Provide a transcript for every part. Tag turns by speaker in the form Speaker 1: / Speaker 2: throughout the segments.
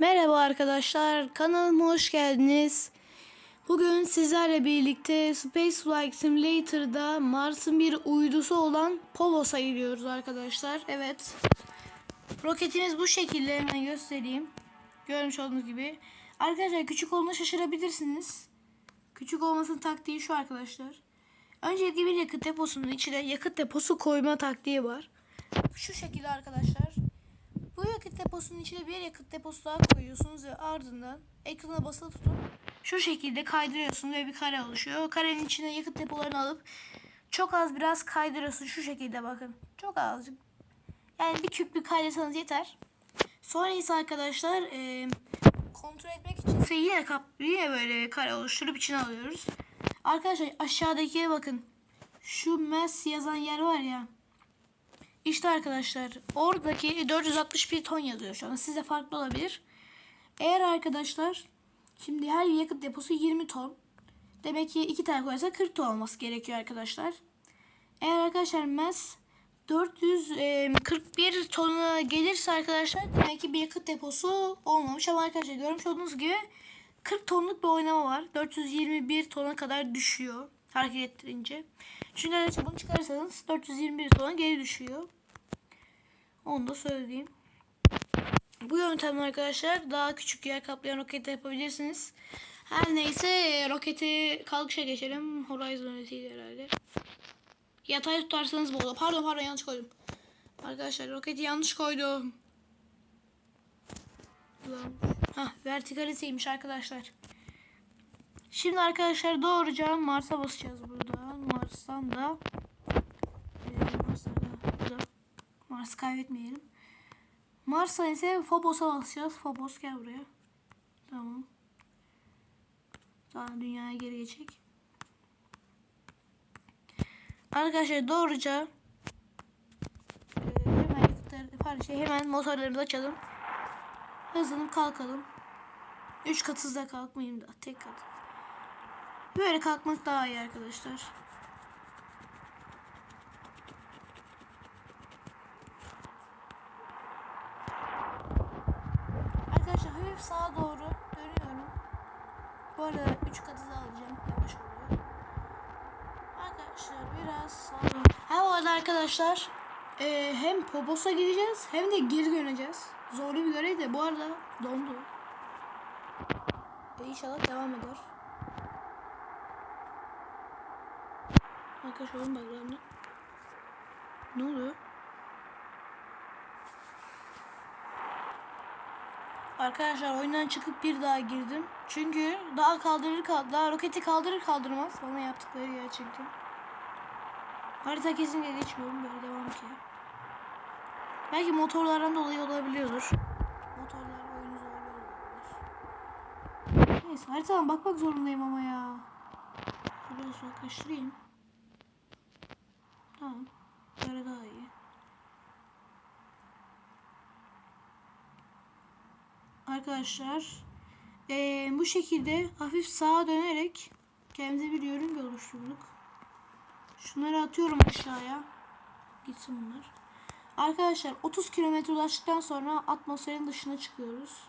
Speaker 1: Merhaba arkadaşlar, kanalıma hoş geldiniz. Bugün sizlerle birlikte Space Flight Simulator'da Mars'ın bir uydusu olan Phobos'a gidiyoruz arkadaşlar. Evet. Roketimiz bu şekilde hemen göstereyim. Görmüş olduğunuz gibi. Arkadaşlar küçük olduğuna şaşırabilirsiniz. Küçük olmasının taktiği şu arkadaşlar. Öncelikle bir yakıt deposunun içine yakıt deposu koyma taktiği var. Şu şekilde arkadaşlar. Bu yakıt deposunun içine bir yakıt deposu daha koyuyorsunuz ve ardından ekrana basılı tutup şu şekilde kaydırıyorsunuz ve bir kare oluşuyor. O karenin içine yakıt depolarını alıp çok az biraz kaydırıyorsun şu şekilde bakın. Çok azıcık. Yani bir küplük kaydırsanız yeter. Sonra ise arkadaşlar e, kontrol etmek için ise yine, kap, yine böyle kare oluşturup içine alıyoruz. Arkadaşlar aşağıdaki bakın. Şu MES yazan yer var ya. İşte arkadaşlar oradaki 461 ton yazıyor şu an. Size farklı olabilir. Eğer arkadaşlar şimdi her yakıt deposu 20 ton. Demek ki iki tane koyarsa 40 ton olması gerekiyor arkadaşlar. Eğer arkadaşlar MES 441 tona gelirse arkadaşlar demek ki bir yakıt deposu olmamış ama arkadaşlar görmüş olduğunuz gibi 40 tonluk bir oynama var. 421 tona kadar düşüyor hareket ettirince. Çünkü arkadaşlar bunu çıkarırsanız 421 tona geri düşüyor. Onu da söyleyeyim. Bu yöntemle arkadaşlar daha küçük yer kaplayan roket de yapabilirsiniz. Her neyse roketi kalkışa geçelim. Horizon öteydi herhalde. Yatay tutarsanız bu olur. Pardon pardon yanlış koydum. Arkadaşlar roketi yanlış koydum. Hah vertikaliteymiş arkadaşlar. Şimdi arkadaşlar doğruca Mars'a basacağız burada. Mars'tan da e. Mars kaybetmeyelim. Mars'a ise Phobos'a basacağız. Phobos gel buraya. Tamam. Sonra dünyaya geri geçecek. Arkadaşlar doğruca e, hemen pardon, şey, hemen motorlarımızı açalım. Hızlanıp kalkalım. Üç kat hızla kalkmayayım da tek kat. Böyle kalkmak daha iyi arkadaşlar. Arkadaşlar hafif sağa doğru dönüyorum. Bu arada 3 kat hızla alacağım. Yavaş oluyor. Arkadaşlar biraz sağa doğru. Ha bu arada arkadaşlar e, hem Pobos'a gideceğiz hem de geri döneceğiz. Zorlu bir görev de bu arada dondu. E, inşallah devam eder. Arkadaşlar oyun background'da. Ne oluyor? Arkadaşlar oyundan çıkıp bir daha girdim. Çünkü daha kaldırır kaldır, daha roketi kaldırır kaldırmaz bana yaptıkları gerçekten. Harita kesinlikle geçmiyorum böyle devam ki. Belki motorlardan dolayı olabiliyordur. Motorlar oyunu zorluyor. Neyse haritadan bakmak zorundayım ama ya. Biraz uzaklaştırayım. Tamam. Böyle daha iyi. Arkadaşlar eee, bu şekilde hafif sağa dönerek kendimize bir yörünge oluşturduk. Şunları atıyorum aşağıya. Gitsin bunlar. Arkadaşlar 30 kilometre ulaştıktan sonra atmosferin dışına çıkıyoruz.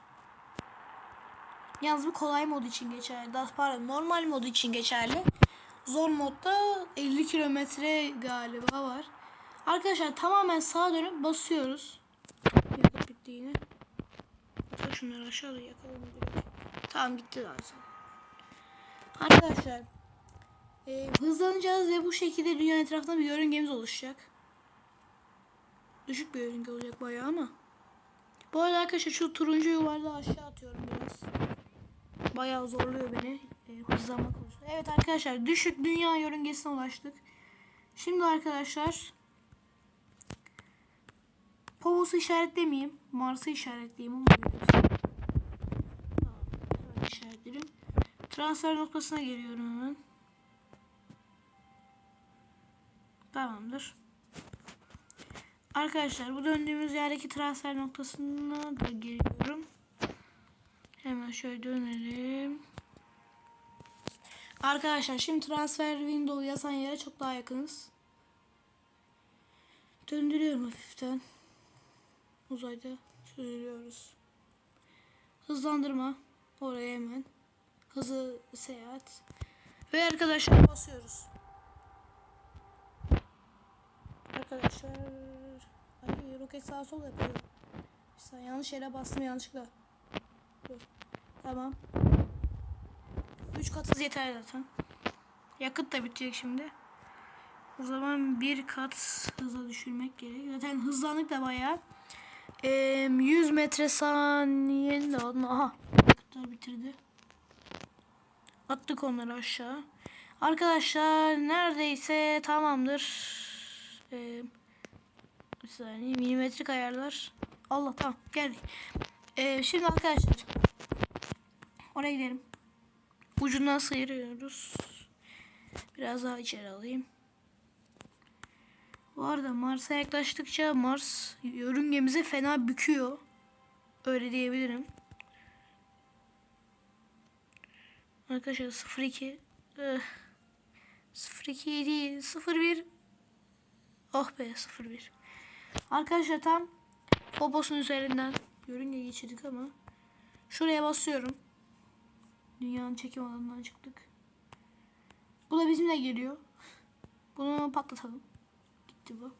Speaker 1: Yalnız bu kolay mod için geçerli. Daha pardon normal modu için geçerli. Zor modda 50 kilometre galiba var. Arkadaşlar tamamen sağa dönüp basıyoruz. Yakıt bitti yine. Şunları aşağıda yakalım. Tamam gitti zaten. Arkadaşlar e, hızlanacağız ve bu şekilde dünya etrafında bir yörüngemiz oluşacak. Düşük bir yörünge olacak bayağı ama. Bu arada arkadaşlar şu turuncu yuvarlağı aşağı atıyorum biraz. Bayağı zorluyor beni e, hızlanma konusunda. Evet arkadaşlar düşük dünya yörüngesine ulaştık. Şimdi arkadaşlar Povos'u işaretlemeyeyim. Mars'ı işaretleyeyim. Tamam, hemen işaretledim. Transfer noktasına geliyorum hemen. Tamamdır. Arkadaşlar bu döndüğümüz yerdeki transfer noktasına da geliyorum. Hemen şöyle dönelim. Arkadaşlar şimdi transfer window yazan yere çok daha yakınız. Döndürüyorum hafiften. Uzayda süzülüyoruz. Hızlandırma. Oraya hemen. Hızlı seyahat. Ve arkadaşlar basıyoruz. Arkadaşlar. Ay roket sağa sol yapıyor. Yanlış yere bastım yanlışlıkla. Dur. Tamam. 3 kat hız yeter zaten. Yakıt da bitecek şimdi. O zaman bir kat hıza düşürmek gerek. Zaten hızlandık da bayağı. Ee, 100 metre saniyenin de. Aha. Yakıtlar bitirdi. Attık onları aşağı. Arkadaşlar neredeyse tamamdır. Ee, bir saniye milimetrik ayarlar. Allah tamam geldik. Ee, şimdi arkadaşlar oraya gidelim. Ucundan sıyırıyoruz. Biraz daha içeri alayım. Bu arada Mars'a yaklaştıkça Mars yörüngemizi fena büküyor. Öyle diyebilirim. Arkadaşlar 02 eh, 02 değil 01 Oh be 01 Arkadaşlar tam Phobos'un üzerinden yörünge geçirdik ama şuraya basıyorum. Dünyanın çekim alanından çıktık. Bu da bizimle geliyor. Bunu patlatalım. Gitti bu.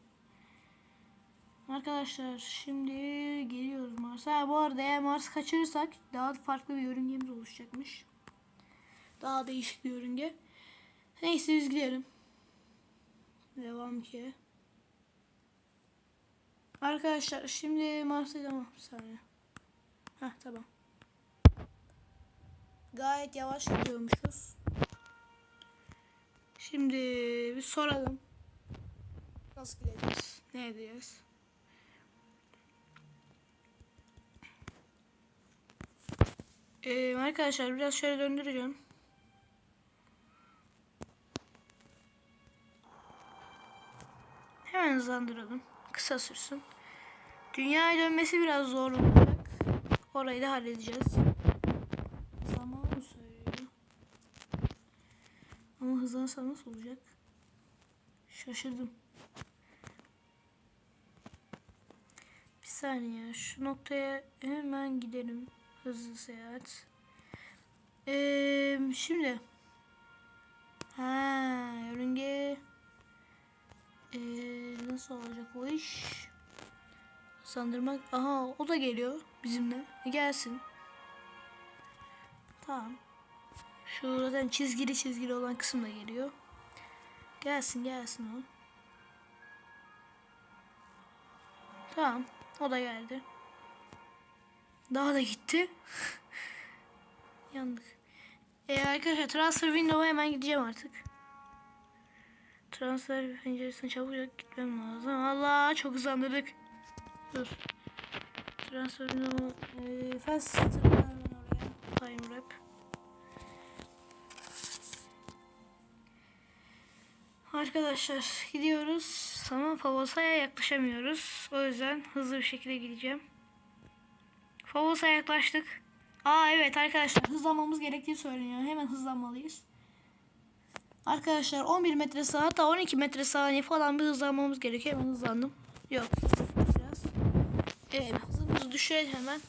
Speaker 1: Arkadaşlar şimdi geliyoruz Mars'a. Bu arada eğer Mars kaçırırsak daha farklı bir yörüngemiz oluşacakmış. Daha değişik bir yörünge. Neyse biz gidelim. Devam ki. Arkadaşlar şimdi Mars'a tamam bir saniye. Heh tamam. Gayet yavaş gidiyormuşuz. Şimdi bir soralım. Nasıl gideceğiz? Ne edeceğiz? Ee, arkadaşlar biraz şöyle döndüreceğim. Hemen hızlandıralım. Kısa sürsün. Dünyaya dönmesi biraz zor olacak. Orayı da halledeceğiz. Zaman mı söylüyor? Ama hızlansam nasıl olacak? Şaşırdım. Bir saniye. Şu noktaya hemen gidelim. Hızlı seyahat. Ee, şimdi. Ha, yörünge. Ee, nasıl olacak o iş? Sandırmak. Aha o da geliyor bizimle. E, gelsin. Tamam. Şu zaten çizgili çizgili olan kısım da geliyor. Gelsin gelsin o. Tamam. O da geldi. Daha da gitti. Yandık. E arkadaşlar transfer window'a hemen gideceğim artık. Transfer penceresine çabucak gitmem lazım. Allah çok hızlandırdık. Dur. Transfer window'a e, fast. Time wrap. Arkadaşlar gidiyoruz ama Favosa'ya yaklaşamıyoruz. O yüzden hızlı bir şekilde gideceğim. Favosa'ya yaklaştık. Aa evet arkadaşlar hızlanmamız gerektiği söyleniyor. Hemen hızlanmalıyız. Arkadaşlar 11 metre saat hatta 12 metre saniye falan bir hızlanmamız gerekiyor. Hemen hızlandım. Yok. Biraz. Evet hızımızı düşürelim hemen.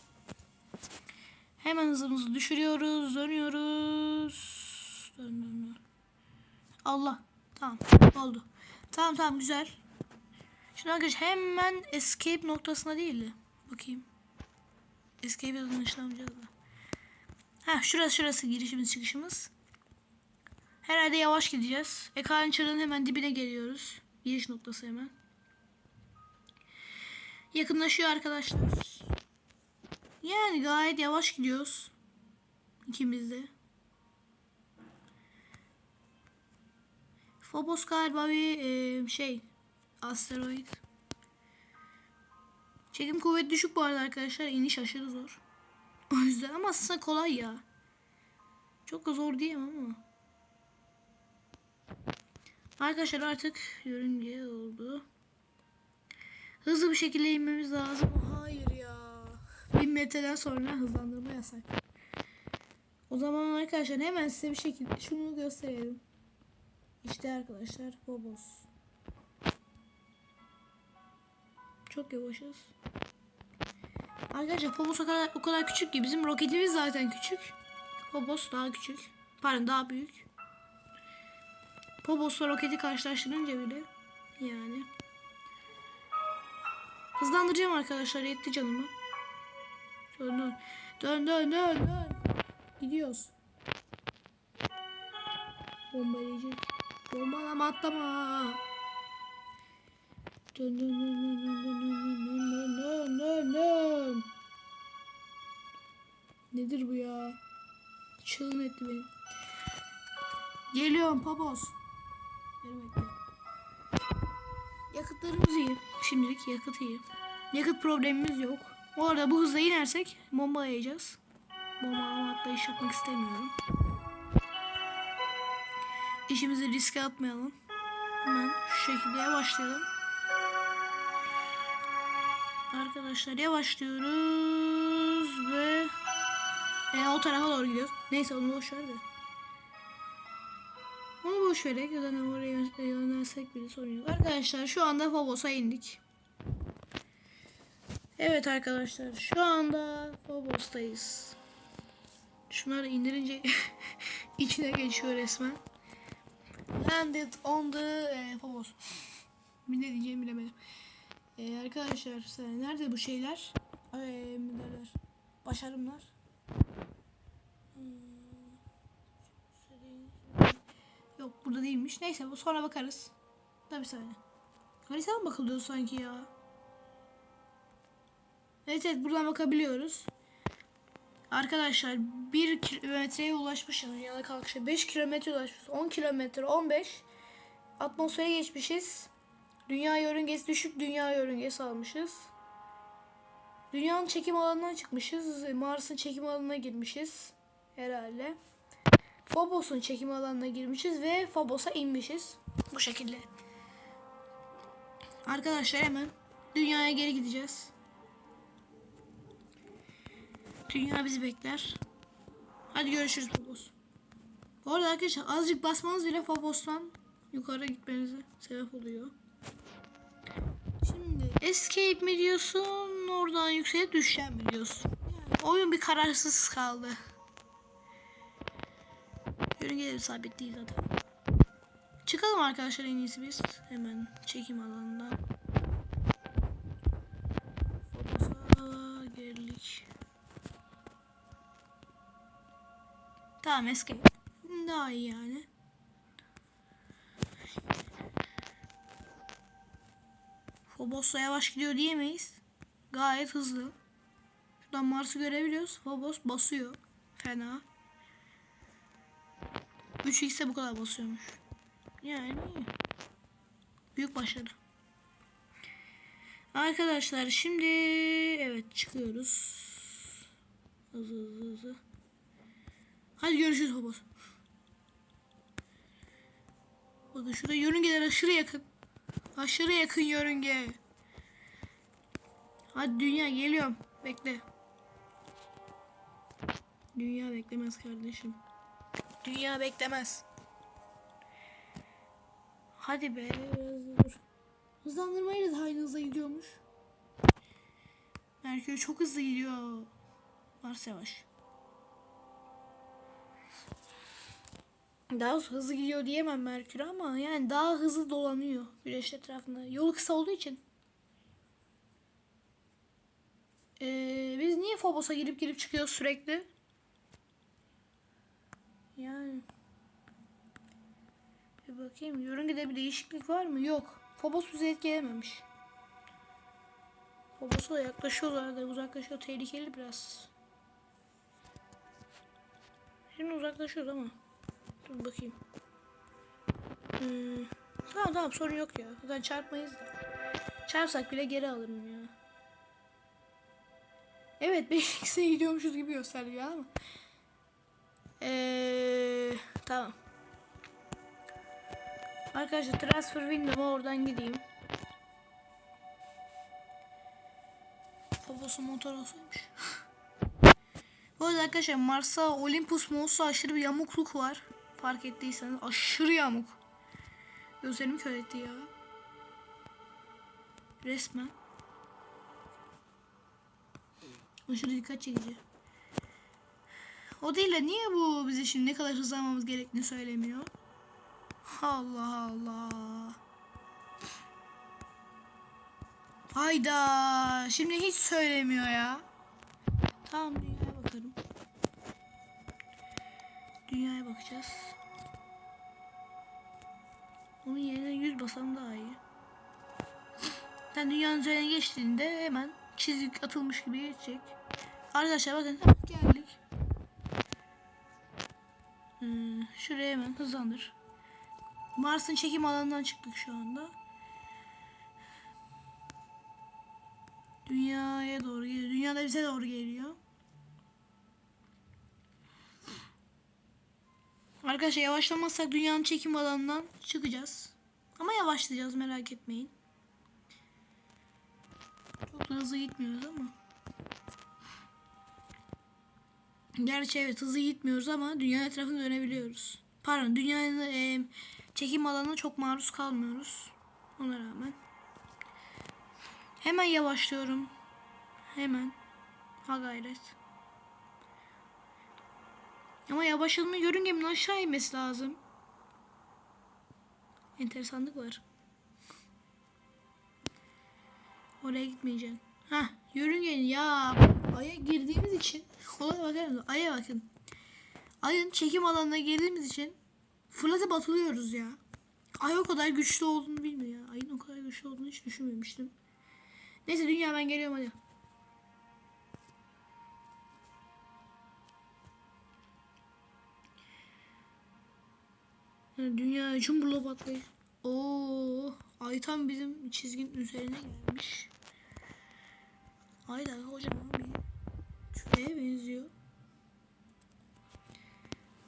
Speaker 1: Hemen hızımızı düşürüyoruz. Dönüyoruz. Dön dön dön. Allah. Tamam. Oldu. Tamam tamam güzel. Şimdi arkadaşlar hemen escape noktasına değil de. Bakayım. Escape yazını işlemeyeceğiz da. Ha şurası şurası girişimiz çıkışımız. Herhalde yavaş gideceğiz. Ekran çarının hemen dibine geliyoruz. Giriş noktası hemen. Yakınlaşıyor arkadaşlar. Yani gayet yavaş gidiyoruz. İkimiz de. Phobos galiba bir e, şey asteroid. Çekim kuvveti düşük bu arada arkadaşlar. İniş aşırı zor. O yüzden ama aslında kolay ya. Çok zor diyemem ama. Arkadaşlar artık yörünge oldu. Hızlı bir şekilde inmemiz lazım. Hayır ya. 1000 metreden sonra hızlandırma yasak. O zaman arkadaşlar hemen size bir şekilde şunu gösterelim. İşte arkadaşlar Phobos. Çok yavaşız. Arkadaşlar Phobos o kadar, o kadar küçük ki bizim roketimiz zaten küçük. Phobos daha küçük. Pardon daha büyük. Phobos'la roketi karşılaştırınca bile yani. Hızlandıracağım arkadaşlar yetti canımı. Dön dön. Dön dön dön dön. Gidiyoruz. Bomba yiyecek. Bombalama atlama. Dön dön dön dön dön dön dön dön dön dön. Nedir bu ya? Çığın etti beni. Geliyorum papos. Beni bekle. Yakıtlarımız iyi. Şimdilik yakıt iyi. Yakıt problemimiz yok. Bu arada bu hızla inersek bomba yiyeceğiz. Bomba atlayış yapmak istemiyorum. İşimizi riske atmayalım. Hemen şu şekilde yavaşlayalım. Arkadaşlar yavaşlıyoruz ve e, o tarafa doğru gidiyoruz. Neyse onu boş ver de. Onu boş vererek ya da oraya yönelsek bile sorun yok. Arkadaşlar şu anda Phobos'a indik. Evet arkadaşlar şu anda Phobos'tayız. Şunları indirince içine geçiyor resmen. Landed on the e, Phobos. Ne diyeceğimi bilemedim. E, arkadaşlar nerede bu şeyler? E? Başarımlar. Hmm. Yok burada değilmiş. Neyse bu sonra bakarız. Tabii saniye. Haritaya mı bakılıyor sanki ya? Evet evet buradan bakabiliyoruz. Arkadaşlar 1 kilometreye ulaşmışız dünyada kalkışa. 5 kilometre ulaşmışız. 10 kilometre 15. Atmosfere geçmişiz. Dünya yörüngesi düşük dünya yörüngesi almışız. Dünyanın çekim alanına çıkmışız. Mars'ın çekim alanına girmişiz. Herhalde. Phobos'un çekim alanına girmişiz ve Phobos'a inmişiz. Bu şekilde. Arkadaşlar hemen dünyaya geri gideceğiz. Dünya bizi bekler. Hadi görüşürüz Phobos. Bu arada arkadaşlar azıcık basmanız bile Phobos'tan yukarı gitmenize sebep oluyor. Şimdi escape mi diyorsun oradan yükselip düşeceğim mi diyorsun? Yani oyun bir kararsız kaldı. Yörüngeleri sabit değil zaten. Çıkalım arkadaşlar en iyisi biz. Hemen çekim alanından. Phobos'a geldik. Tamam escape. Daha iyi yani. Phobos da yavaş gidiyor diyemeyiz. Gayet hızlı. Şuradan Mars'ı görebiliyoruz. Phobos basıyor. Fena. 3x'e bu kadar basıyormuş. Yani. Büyük başarı. Arkadaşlar şimdi evet çıkıyoruz. Hızlı hızlı hızlı. Hadi görüşürüz Phobos. Bakın şurada yörüngeler aşırı yakın. Aşırı yakın yörünge. Hadi dünya geliyorum. Bekle. Dünya beklemez kardeşim. Dünya beklemez. Hadi be biraz da dur. Hızlandırmayla da aynı hızla gidiyormuş. Merkür çok hızlı gidiyor. Mars yavaş. Daha hızlı gidiyor diyemem Merkür ama yani daha hızlı dolanıyor güneş etrafında. Yolu kısa olduğu için. Ee, biz niye Phobos'a girip girip çıkıyoruz sürekli? Yani. Bir bakayım. Yörüngede bir değişiklik var mı? Yok. Phobos bizi etkilememiş. Phobos'a yaklaşıyorlar da uzaklaşıyor. Tehlikeli biraz. Şimdi uzaklaşıyoruz ama. Dur bakayım. Hmm. Tamam tamam sorun yok ya. Zaten çarpmayız da. Çarpsak bile geri alırım ya. Evet 5x'e gidiyormuşuz gibi gösteriyor ama. Eee tamam. Arkadaşlar transfer window'a oradan gideyim. Babası motor olsaymış. Bu arada arkadaşlar Mars'a Olympus Mons'a aşırı bir yamukluk var. Fark ettiyseniz aşırı yamuk. Gözlerimi kör etti ya. Resmen. Aşırı dikkat çekici. O değil de niye bu bize şimdi ne kadar hızlanmamız gerektiğini söylemiyor? Allah Allah. Hayda. Şimdi hiç söylemiyor ya. Tamam dünyaya bakarım. Dünyaya bakacağız. Onun yerine 100 basalım daha iyi. Sen dünyanın üzerine geçtiğinde hemen çizik atılmış gibi geçecek. Arkadaşlar bakın geldik. Hmm, şuraya hemen hızlandır. Mars'ın çekim alanından çıktık şu anda. Dünyaya doğru geliyor. Dünya da bize doğru geliyor. Arkadaşlar yavaşlamazsak dünyanın çekim alanından çıkacağız. Ama yavaşlayacağız merak etmeyin. Çok hızlı gitmiyoruz ama. Gerçi evet hızlı gitmiyoruz ama dünya etrafında dönebiliyoruz. Pardon dünyanın e, çekim alanına çok maruz kalmıyoruz. Ona rağmen. Hemen yavaşlıyorum. Hemen. Ha gayret. Ama yavaşlığımı yörüngemin aşağı inmesi lazım. Enteresanlık var. Oraya gitmeyeceğim. Hah yörüngenin ya. Ay'a girdiğimiz için olaya bakar mısın? Ay'a bakın. Ay'ın çekim alanına girdiğimiz için fırlatıp atılıyoruz ya. Ay o kadar güçlü olduğunu bilmiyor ya. Ay'ın o kadar güçlü olduğunu hiç düşünmemiştim. Neyse dünya ben geliyorum hadi. Dünya cumburla patlıyor. Oo, ay tam bizim çizginin üzerine gelmiş. Ay da kocaman bir küreye benziyor.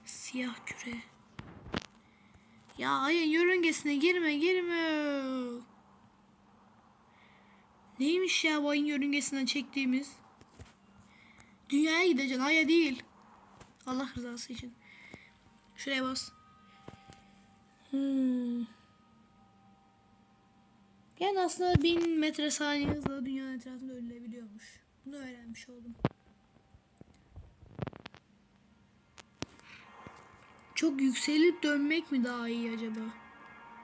Speaker 1: Siyah küre. Ya ayın yörüngesine girme girme. Neymiş ya bu ayın yörüngesinden çektiğimiz? Dünyaya gideceksin aya değil. Allah rızası için. Şuraya bas. Hmm. Yani aslında bin metre saniye hızla dünyanın etrafında dönülebiliyormuş. Bunu öğrenmiş oldum. Çok yükselip dönmek mi daha iyi acaba?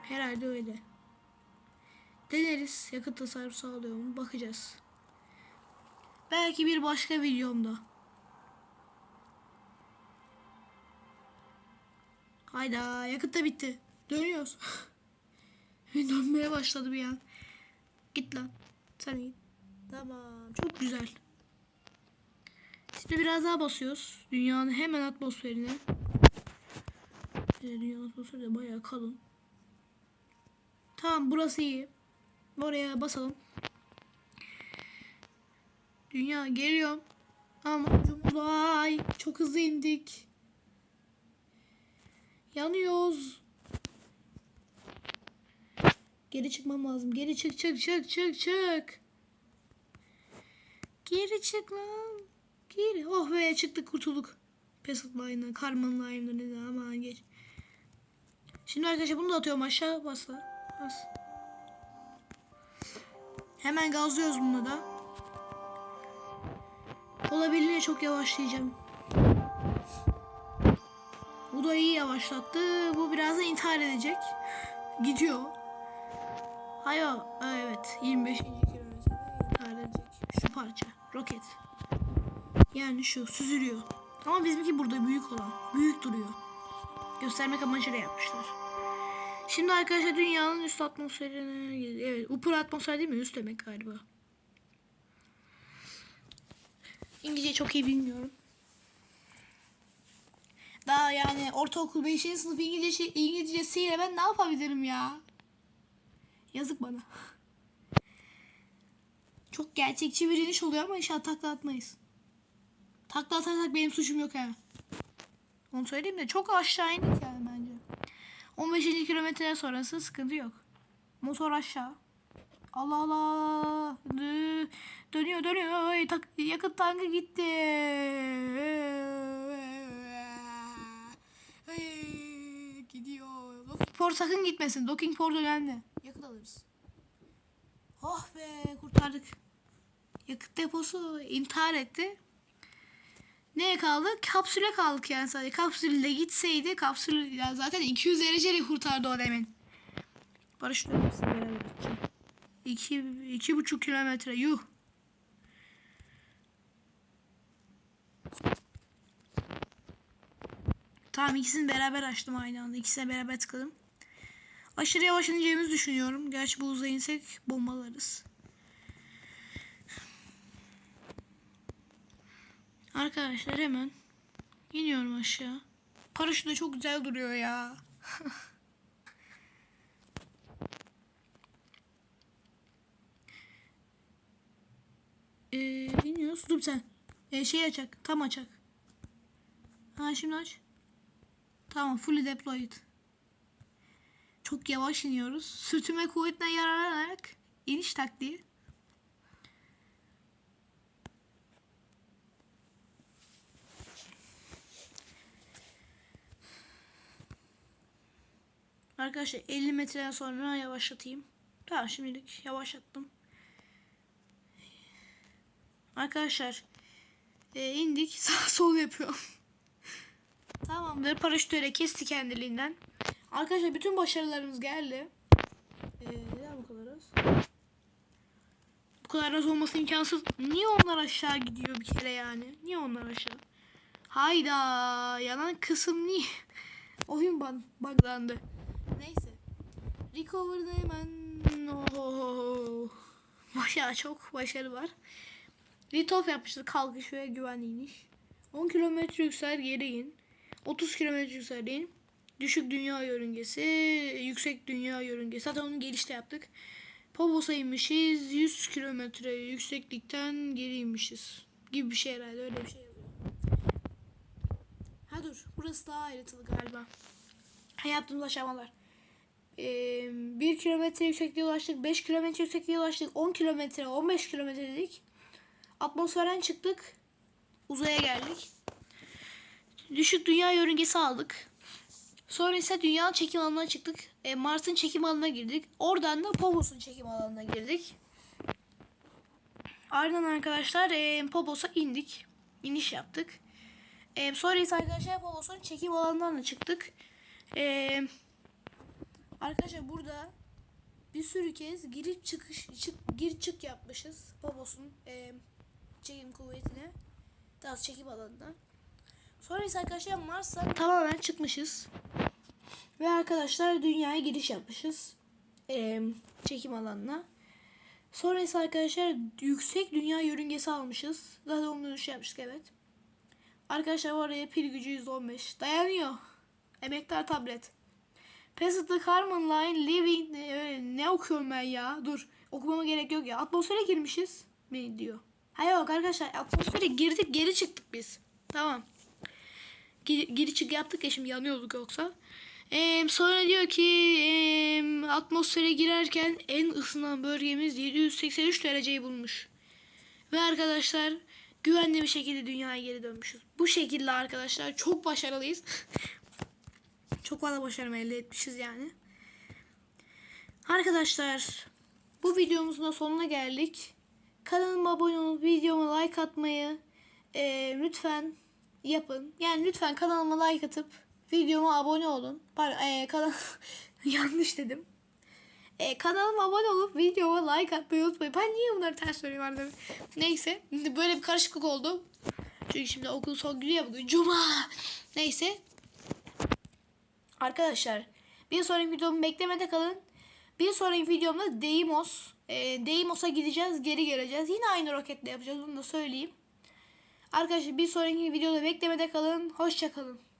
Speaker 1: Herhalde öyle. Deneriz. Yakıt tasarrufu sağlıyor mu? Bakacağız. Belki bir başka videomda. Hayda yakıt da bitti. Dönüyoruz. Dönmeye başladı bir an. Git lan. Sen git. Tamam. Çok güzel. Şimdi biraz daha basıyoruz. Dünyanın hemen atmosferine. Dünyanın atmosferi de bayağı kalın. Tamam burası iyi. Oraya basalım. Dünya geliyorum. Ama Cumhurbaşkanı çok hızlı indik. Yanıyoruz. Geri çıkmam lazım. Geri çık çık çık çık çık. Geri çık lan. Geri. Oh be çıktık kurtulduk. Pesat line'dan, Karman line'dan ne de geç. Şimdi arkadaşlar bunu da atıyorum aşağı basla. Bas. Hemen gazlıyoruz bunu da. Olabildiğince çok yavaşlayacağım. Bu da iyi yavaşlattı. Bu biraz da intihar edecek. Gidiyor. Hayır, evet. 25. kilometrede intihar. Şu parça. Roket. Yani şu süzülüyor. Ama bizimki burada büyük olan. Büyük duruyor. Göstermek amacıyla yapmışlar. Şimdi arkadaşlar dünyanın üst atmosferine. Evet, upper atmosfer değil mi? Üst demek galiba. İngilizce çok iyi bilmiyorum. Daha yani ortaokul 5. sınıf İngilizce, İngilizcesiyle ben ne yapabilirim ya? Yazık bana. Çok gerçekçi bir iniş oluyor ama inşallah takla atmayız. Takla atarsak benim suçum yok ha. Onu söyleyeyim de çok aşağı indik yani bence. 15. kilometre sonrası sıkıntı yok. Motor aşağı. Allah Allah. Dö- Dönüyor dönüyor. Yakıt tankı gitti. Gidiyor. Docking port sakın gitmesin. Docking port önemli. Oh be kurtardık. Yakıt deposu intihar etti. Neye kaldık? Kapsüle kaldık yani sadece. Kapsülle gitseydi kapsül ya zaten 200 dereceyle kurtardı o demin. Barış dönmesi beraber gideceğim. İki buçuk kilometre yuh. Tamam ikisini beraber açtım aynı anda. İkisine beraber tıkladım. Aşırı yavaş ineceğimizi düşünüyorum. Gerçi bu hızla insek bombalarız. Arkadaşlar hemen iniyorum aşağı. Paraşüt de çok güzel duruyor ya. ee, iniyoruz. Dur sen. Ee, şey açak. Tam açak. Ha şimdi aç. Tamam fully deployed. Çok yavaş iniyoruz. Sürtünme kuvvetine yararlanarak iniş taktiği. Arkadaşlar 50 metreden sonra yavaşlatayım. Tamam şimdilik yavaşlattım. Arkadaşlar e, indik sağ sol yapıyor. Tamamdır paraşütü öyle kesti kendiliğinden. Arkadaşlar bütün başarılarımız geldi. Ee, bu kadar az? Bu kadar az olması imkansız. Niye onlar aşağı gidiyor bir kere yani? Niye onlar aşağı? Hayda yanan kısım niye? Oyun ban buglandı. Neyse. Recover'da hemen Oho. Başa çok başarı var. Ritof yapmıştır kalkış ve güvenli iniş. 10 kilometre yüksel geri in. 30 kilometre yüksel in. Düşük dünya yörüngesi, yüksek dünya yörüngesi. Zaten onu gelişte yaptık. Pobos'a inmişiz. 100 kilometre yükseklikten geri inmişiz. Gibi bir şey herhalde öyle bir şey yazıyor. Ha dur burası daha ayrıntılı galiba. Ha, yaptığımız aşamalar. Ee, 1 kilometre yüksekliğe ulaştık. 5 kilometre yüksekliğe ulaştık. 10 kilometre, 15 kilometre dedik. Atmosferden çıktık. Uzaya geldik. Düşük dünya yörüngesi aldık. Sonra ise dünya çekim alanına çıktık. E, Mars'ın çekim alanına girdik. Oradan da Phobos'un çekim alanına girdik. Ardından arkadaşlar e, Phobos'a indik. İniş yaptık. E, sonra ise arkadaşlar Phobos'un çekim alanından da çıktık. E, arkadaşlar burada bir sürü kez girip çıkış çık gir çık yapmışız Phobos'un e, çekim kuvvetine. Daha çekim alanına. Sonra ise arkadaşlar Mars'a tamamen çıkmışız. Ve arkadaşlar dünyaya giriş yapmışız. Ee, çekim alanına. Sonra ise arkadaşlar yüksek dünya yörüngesi almışız. Zaten onu dönüş yapmıştık evet. Arkadaşlar oraya pil gücü 115. Dayanıyor. Emektar tablet. Passive the Carbon Line Living ne, ne okuyorum ben ya? Dur. Okumama gerek yok ya. Atmosfere girmişiz mi diyor. Hayır yok arkadaşlar atmosfere girdik geri çıktık biz. Tamam. Geri, geri çık yaptık ya şimdi yanıyorduk yoksa. Ee, sonra diyor ki ee, atmosfere girerken en ısınan bölgemiz 783 dereceyi bulmuş. Ve arkadaşlar güvenli bir şekilde dünyaya geri dönmüşüz. Bu şekilde arkadaşlar çok başarılıyız. çok fazla başarı elde etmişiz yani. Arkadaşlar bu videomuzun da sonuna geldik. Kanalıma abone olup videoma like atmayı ee, lütfen yapın. Yani lütfen kanalıma like atıp videoma abone olun. Pardon, e, kanal yanlış dedim. E, kanalıma abone olup videoma like atmayı unutmayın. Ben niye bunları ters söylüyorum arada? Neyse. Böyle bir karışıklık oldu. Çünkü şimdi okul son günü ya bugün. Cuma. Neyse. Arkadaşlar. Bir sonraki videomu beklemede kalın. Bir sonraki videomda Deimos. E, Deimos'a gideceğiz. Geri geleceğiz. Yine aynı roketle yapacağız. Onu da söyleyeyim. Arkadaşlar bir sonraki videoda beklemede kalın. Hoşça kalın.